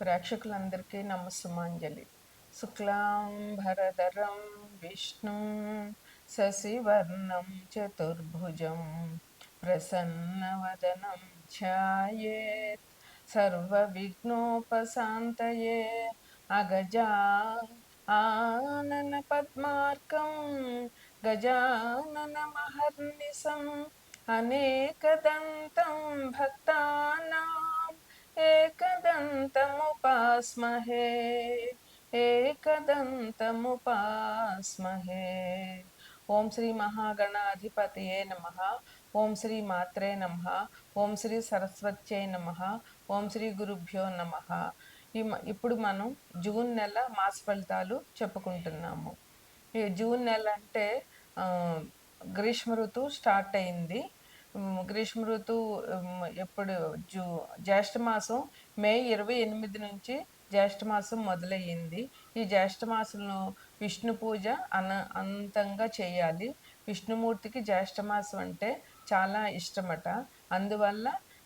ప్రేక్షకులందరికీ నమస్సుమాంజలి శుక్లాంబరధరం విష్ణు శశివర్ణం చతుర్భుజం ప్రసన్నవదనం ఛాయేత్ సర్వవిఘ్నోపశాంతయే అగజా ఆనన పద్మార్కం గజాననమహర్నిశం అనేకదంతం భక్తానాం ఏకదంతముపాస్మహే ఏకదంతముపాస్మహే. ఓం శ్రీ మహాగణాధిపతయే నమ. ఓం శ్రీ మాత్రే నమ. ఓం శ్రీ సరస్వత్యే నమ. ఓం శ్రీ గురుభ్యో నమ. ఇప్పుడు మనం జూన్ నెల మాస ఫలితాలు చెప్పుకుంటున్నాము. జూన్ నెల అంటే గ్రీష్మ ఋతువు స్టార్ట్ అయింది. గ్రీష్మ ఋతువు ఎప్పుడు? జూ జ్యేష్ఠమాసం మే ఇరవై ఎనిమిది నుంచి జ్యేష్ఠమాసం మొదలయ్యింది. ఈ జ్యేష్ఠమాసంలో విష్ణు పూజ అన అంతంగా చేయాలి. విష్ణుమూర్తికి జ్యేష్ఠమాసం అంటే చాలా ఇష్టమట. అందువల్ల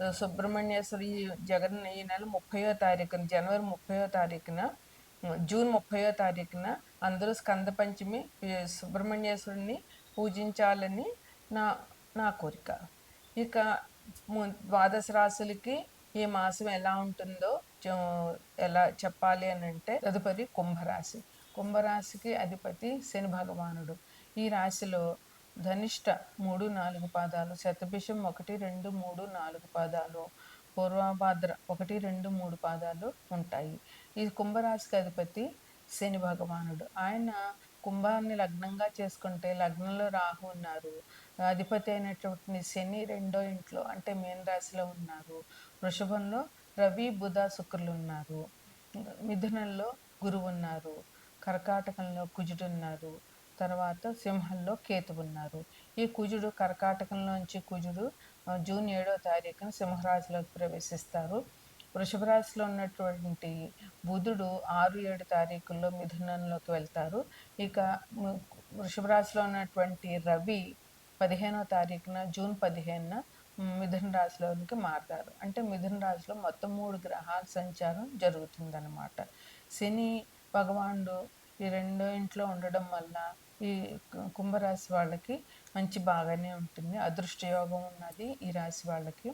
సుబ్రహ్మణ్యేశ్వరి జగన్ ఈ నెల ముప్పయో తారీఖున జనవరి ముప్పయో తారీఖున జూన్ ముప్పయో తారీఖున అందరూ స్కంద పంచమి సుబ్రహ్మణ్యేశ్వరుని పూజించాలని నా నా కోరిక ఇక ద్వాదశ రాశులకి ఈ మాసం ఎలా ఉంటుందో ఎలా చెప్పాలి అని అంటే తదుపరి కుంభరాశి. కుంభరాశికి అధిపతి శని భగవానుడు. ఈ రాశిలో ధనిష్ట మూడు నాలుగు పాదాలు శతభిషం ఒకటి రెండు మూడు నాలుగు పాదాలు పూర్వభాద్ర ఒకటి రెండు మూడు పాదాలు ఉంటాయి. ఈ కుంభరాశికి అధిపతి శని భగవానుడు. ఆయన కుంభాన్ని లగ్నంగా చేసుకుంటే లగ్నంలో రాహు ఉన్నారు. అధిపతి అయినటువంటి శని రెండో ఇంట్లో అంటే మేన్ రాశిలో ఉన్నారు. వృషభంలో రవి బుధ శుక్రులు ఉన్నారు. మిథునంలో గురువు ఉన్నారు. కర్కాటకంలో కుజుడు ఉన్నారు. తర్వాత సింహంలో కేతు ఉన్నారు ఈ కుజుడు కర్కాటకంలోంచి కుజుడు జూన్ ఏడో తారీఖున సింహరాశిలోకి ప్రవేశిస్తారు. వృషభ రాశిలో ఉన్నటువంటి బుధుడు ఆరు ఏడు తారీఖుల్లో మిథునంలోకి వెళ్తారు. ఇక వృషభ రాశిలో ఉన్నటువంటి రవి పదిహేనో తారీఖున జూన్ పదిహేనున మిథున రాశిలోనికి మారుతారు. అంటే మిథున రాశిలో మొత్తం మూడు గ్రహాల సంచారం జరుగుతుందన్నమాట. శని భగవానుడు ఈ రెండో ఇంట్లో ఉండడం వల్ల ఈ కుంభరాశి వాళ్ళకి మంచి బాగానే ఉంటుంది. అదృష్ట యోగం ఉన్నది ఈ రాశి వాళ్ళకి.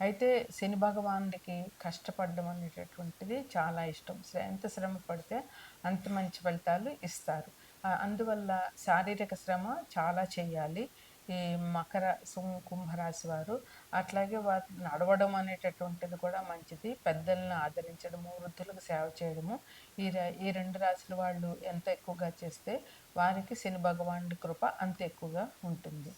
అయితే శని భగవానుడికి కష్టపడడం అనేటటువంటిది చాలా ఇష్టం. ఎంత శ్రమ పడితే అంత మంచి ఫలితాలు ఇస్తారు. అందువల్ల శారీరక శ్రమ చాలా చేయాలి. ఈ మకర కుంభరాశి వారు అట్లాగే వారు నడవడం అనేటటువంటిది కూడా మంచిది. పెద్దలను ఆదరించడము వృద్ధులకు సేవ చేయడము. ఈ ఈ రెండు రాశుల వాళ్ళు ఎంత ఎక్కువగా చేస్తే వారికి శని భగవానుడి కృప అంత ఎక్కువగా ఉంటుంది.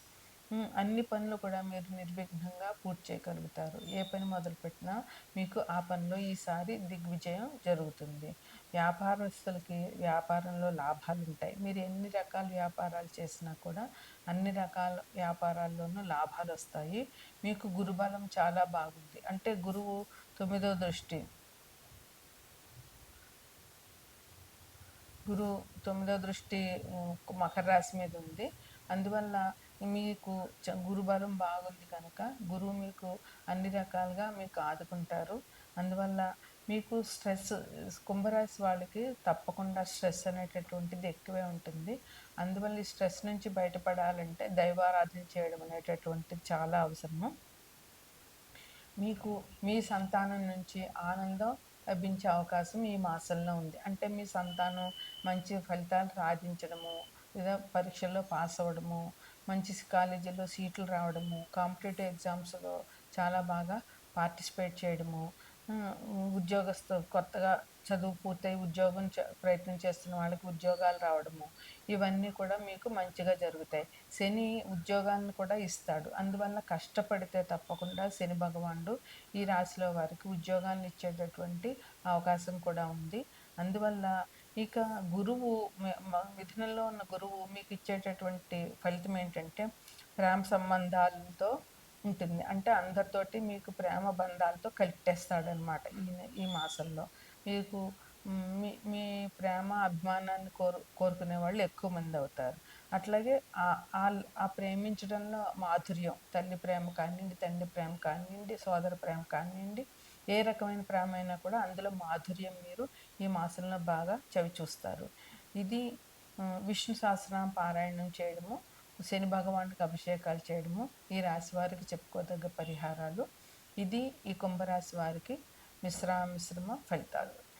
అన్ని పనులు కూడా మీరు నిర్విఘ్నంగా పూర్తి చేయగలుగుతారు. ఏ పని మొదలుపెట్టినా మీకు ఆ పనిలో ఈసారి దిగ్విజయం జరుగుతుంది. వ్యాపారస్తులకి వ్యాపారంలో లాభాలు ఉంటాయి మీరు ఎన్ని రకాల వ్యాపారాలు చేసినా కూడా అన్ని రకాల వ్యాపారాల్లోనూ లాభాలు వస్తాయి మీకు గురుబలం చాలా బాగుంది. అంటే గురువు తొమ్మిదో దృష్టి. గురు తొమ్మిదో దృష్టి మకర రాశి మీద ఉంది. అందువల్ల మీకు గురుబలం బాగుంది కనుక గురువు మీకు అన్ని రకాలుగా మీకు ఆదుకుంటారు. అందువల్ల మీకు స్ట్రెస్ కుంభరాశి వాళ్ళకి తప్పకుండా స్ట్రెస్ అనేటటువంటిది ఎక్కువే ఉంటుంది. అందువల్ల ఈ స్ట్రెస్ నుంచి బయటపడాలంటే దైవారాధన చేయడం అనేటటువంటిది చాలా అవసరము. మీకు మీ సంతానం నుంచి ఆనందం లభించే అవకాశం ఈ మాసంలో ఉంది. అంటే మీ సంతానం మంచి ఫలితాలు సాధించడము లేదా పరీక్షల్లో పాస్ అవ్వడము మంచి కాలేజీలో సీట్లు రావడము కాంపిటేటివ్ ఎగ్జామ్స్లో చాలా బాగా పార్టిసిపేట్ చేయడము ఉద్యోగస్తు కొత్తగా చదువు పూర్తయి ఉద్యోగం ప్రయత్నం చేస్తున్న వాళ్ళకి ఉద్యోగాలు రావడము ఇవన్నీ కూడా మీకు మంచిగా జరుగుతాయి. శని ఉద్యోగాన్ని కూడా ఇస్తాడు. అందువల్ల కష్టపడితే తప్పకుండా శని భగవానుడు ఈ రాశిలో వారికి ఉద్యోగాన్ని ఇచ్చేటటువంటి అవకాశం కూడా ఉంది. అందువల్ల ఇక గురువు మిథునంలో ఉన్న గురువు మీకు ఇచ్చేటటువంటి ఫలితం ఏంటంటే ప్రేమ సంబంధాలతో ఉంటుంది. అంటే అందరితోటి మీకు ప్రేమ బంధాలతో కలిపేస్తాడనమాట ఈ ఈ మాసంలో. మీకు మీ మీ ప్రేమ అభిమానాన్ని కోరు కోరుకునే వాళ్ళు ఎక్కువ మంది అవుతారు. అట్లాగే ఆ- ఆ- ప్రేమించడంలో మాధుర్యం తల్లి ప్రేమ కానివ్వండి తండ్రి ప్రేమ కానివ్వండి సోదర ప్రేమ కానివ్వండి ఏ రకమైన ప్రేమ అయినా కూడా అందులో మాధుర్యం మీరు ఈ మాసంలో బాగా చవి చూస్తారు ఇది విష్ణు సహస్రనామ పారాయణం చేయడము శని భగవానుడికి అభిషేకాలు చేయడము ఈ రాశి వారికి చెప్పుకోదగ్గ పరిహారాలు. ఇది ఈ కుంభరాశి వారికి మిశ్రామిశ్రమ మిశ్రమ ఫలితాలు.